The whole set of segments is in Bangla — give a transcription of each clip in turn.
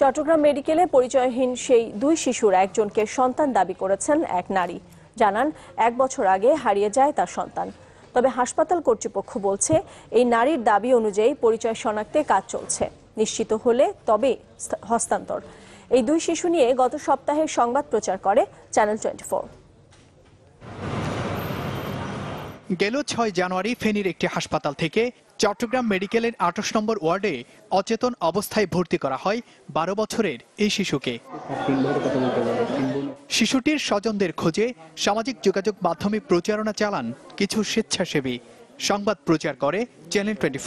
চট্টগ্রাম মেডিকেলে পরিচয়হীন সেই দুই শিশুর একজনকে সন্তান দাবি করেছেন এক নারী। জানান, এক বছর আগে হারিয়ে যায় তার সন্তান। তবে হাসপাতাল কর্তৃপক্ষ বলছে, এই নারীর দাবি অনুযায়ী পরিচয় শনাক্তে কাজ চলছে। নিশ্চিত হলে তবে হস্তান্তর। এই দুই শিশু নিয়ে গত সপ্তাহে সংবাদ প্রচার করে চ্যানেল টোয়েন্টি গেল ছয় জানুয়ারি ফেনীর একটি হাসপাতাল থেকে চট্টগ্রাম মেডিকেলের আঠাশ নম্বর ওয়ার্ডে অচেতন অবস্থায় ভর্তি করা হয় বারো বছরের এই শিশুকে। শিশুটির স্বজনদের খোঁজে সামাজিক যোগাযোগ মাধ্যমে প্রচারণা চালান কিছু স্বেচ্ছাসেবী। সংবাদ প্রচার করে চ্যানেল টোয়েন্টি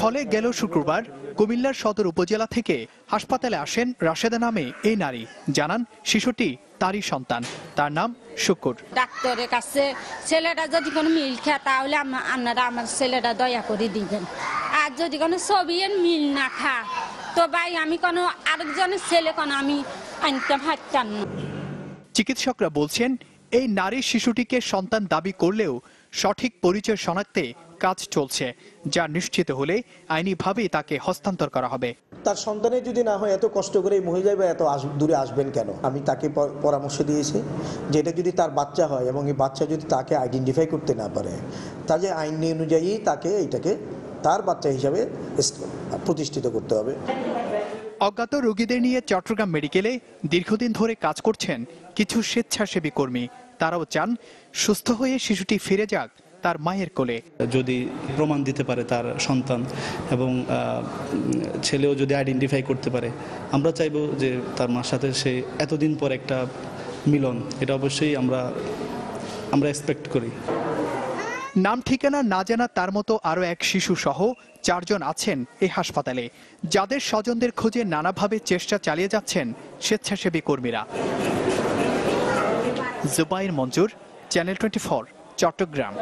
ফলে গেল শুক্রবার কুমিল্লার সদর উপজেলা থেকে হাসপাতালে আসেন রাশেদা নামে এই নারী। জানান শিশুটি তারই সন্তান। তার নাম শুকুর। ডাক্তারের কাছে ছেলেটা যদি কোনো মিল খায় তাহলে আপনারা আমার ছেলেটা দয়া করে দিবেন। আর যদি কোনো ছবি মিল না খা তো ভাই আমি কোনো আরেকজনের ছেলে কোনো আমি আনতে পারতাম না। চিকিৎসকরা বলছেন এই নারী শিশুটিকে সন্তান দাবি করলেও সঠিক পরিচয় শনাক্তে কাজ চলছে, যা নিশ্চিত হলে আইনিভাবেই তাকে হস্তান্তর করা হবে। তার সন্তানের যদি না হয়, এত কষ্ট করে মহিলা বা এত দূরে আসবেন কেন? আমি তাকে পরামর্শ দিয়েছি যে এটা যদি তার বাচ্চা হয় এবং এই বাচ্চা যদি তাকে আইডেন্টিফাই করতে না পারে, তাহলে আইন অনুযায়ী তাকে এটাকে তার বাচ্চা হিসাবে প্রতিষ্ঠিত করতে হবে। অজ্ঞাত রোগীদের নিয়ে চট্টগ্রাম মেডিকেলে দীর্ঘদিন ধরে কাজ করছেন কিছু স্বেচ্ছাসেবী কর্মী। তারাও চান সুস্থ হয়ে শিশুটি ফিরে যাক তার মায়ের কোলে। যদি প্রমাণ দিতে পারে তার সন্তান এবং ছেলেও যদি আইডেন্টিফাই করতে পারে, আমরা চাইব যে তার মার সাথে সে এতদিন পর একটা মিলন, এটা অবশ্যই আমরা আমরা এক্সপেক্ট করি। নাম ঠিকানা না জানা তার মতো আরও এক শিশু সহ চারজন আছেন এই হাসপাতালে। যাদের স্বজনদের খোঁজে নানাভাবে চেষ্টা চালিয়ে যাচ্ছেন স্বেচ্ছাসেবী কর্মীরা। Zubair Manzoor, channel twenty four, Chattogram.